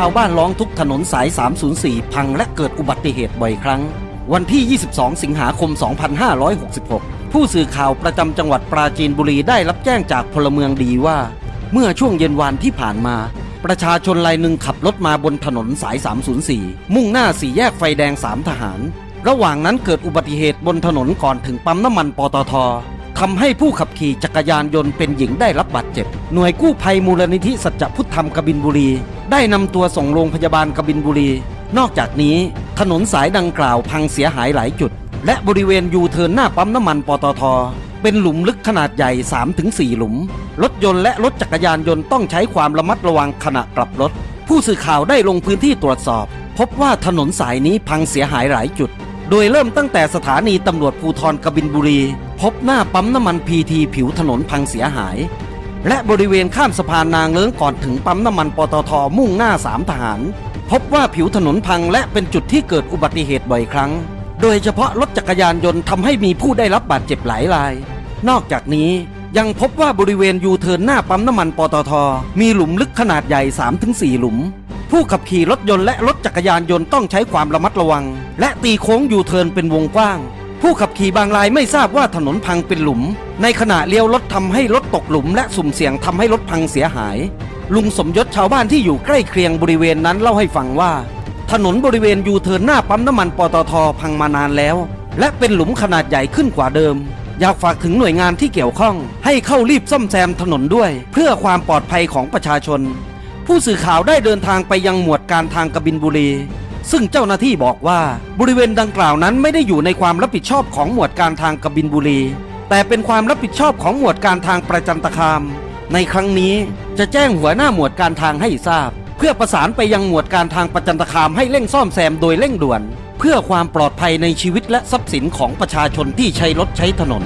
ชาวบ้านร้องทุกถนนสาย 304 พังและเกิดอุบัติเหตุบ่อยครั้ง วันที่ 22 สิงหาคม 2566 ผู้สื่อข่าวประจำจังหวัดปราจีนบุรีได้รับแจ้งจากพลเมืองดีว่า เมื่อช่วงเย็นวานที่ผ่านมา ประชาชนรายหนึ่งขับรถมาบนถนนสาย 304 มุ่งหน้าสี่แยกไฟแดงสามทหาร ระหว่างนั้นเกิดอุบัติเหตุบนถนนก่อนถึงปั๊มน้ำมันปตท ทำให้ผู้ขับขี่จักรยานยนต์เป็นหญิงได้รับบาดเจ็บ หน่วยกู้ภัยมูลนิธิสัจพุทธธรรมกบินบุรี ได้นำตัวส่งโรงพยาบาลกบินบุรี นอกจากนี้ ถนนสายดังกล่าวพังเสียหายหลายจุด และบริเวณยูเทิร์นหน้าปั๊มน้ำมันปตท เป็นหลุมลึกขนาดใหญ่ 3-4 หลุม รถยนต์และรถจักรยานยนต์ต้องใช้ความระมัดระวังขณะกลับรถ ผู้สื่อข่าวได้ลงพื้นที่ตรวจสอบ พบว่าถนนสายนี้พังเสียหายหลายจุด โดยเริ่มตั้งแต่สถานีตำรวจภูทรกบินบุรี พบหน้าปั๊มน้ำมันพีทีผิวถนนพังเสียหาย และบริเวณข้ามสะพานนางเลิ้งก่อนถึงปั๊มน้ำมันปตทมุ่งหน้าสามทหาร พบว่าผิวถนนพังและเป็นจุดที่เกิดอุบัติเหตุบ่อยครั้ง โดยเฉพาะรถจักรยานยนต์ทำให้มีผู้ได้รับบาดเจ็บหลายราย นอกจากนี้ยังพบว่าบริเวณยูเทิร์นหน้าปั๊มน้ำมันปตท มีหลุมลึกขนาดใหญ่ 3-4 หลุม ผู้ขับขี่รถยนต์และรถจักรยานยนต์ต้องใช้ความระมัดระวัง และตีโค้งยูเทิร์นเป็นวงกว้าง ผู้ขับขี่บางรายไม่ทราบว่าถนนพังเป็นหลุม ในขณะเลี้ยวรถทำให้รถตกหลุม และสุ่มเสี่ยงทำให้รถพังเสียหาย ลุงสมยศชาวบ้านที่อยู่ใกล้เคียงบริเวณนั้นเล่าให้ฟังว่า ถนนบริเวณยูเทิร์นหน้าปั๊มน้ำมันปตทพังมานานแล้ว และเป็นหลุมขนาดใหญ่ขึ้นกว่าเดิมอยากฝากถึงหน่วยงานที่เกี่ยวข้อง ให้เข้ารีบซ่อมแซมถนนด้วย เพื่อความปลอดภัยของประชาชน ผู้สื่อข่าวได้เดินทางไปยังหมวดการทางกบินบุรี ซึ่งเจ้าหน้าที่บอกว่าบริเวณดังกล่าวนั้นไม่ได้อยู่ในความรับผิดชอบของหมวดการทางกบินบุรี แต่เป็นความรับผิดชอบของหมวดการทางประจันตคาม ในครั้งนี้จะแจ้งหัวหน้าหมวดการทางให้ทราบ เพื่อประสานไปยังหมวดการทางประจันตคามให้เร่งซ่อมแซมโดยเร่งด่วน เพื่อความปลอดภัยในชีวิตและทรัพย์สินของประชาชนที่ใช้รถใช้ถนน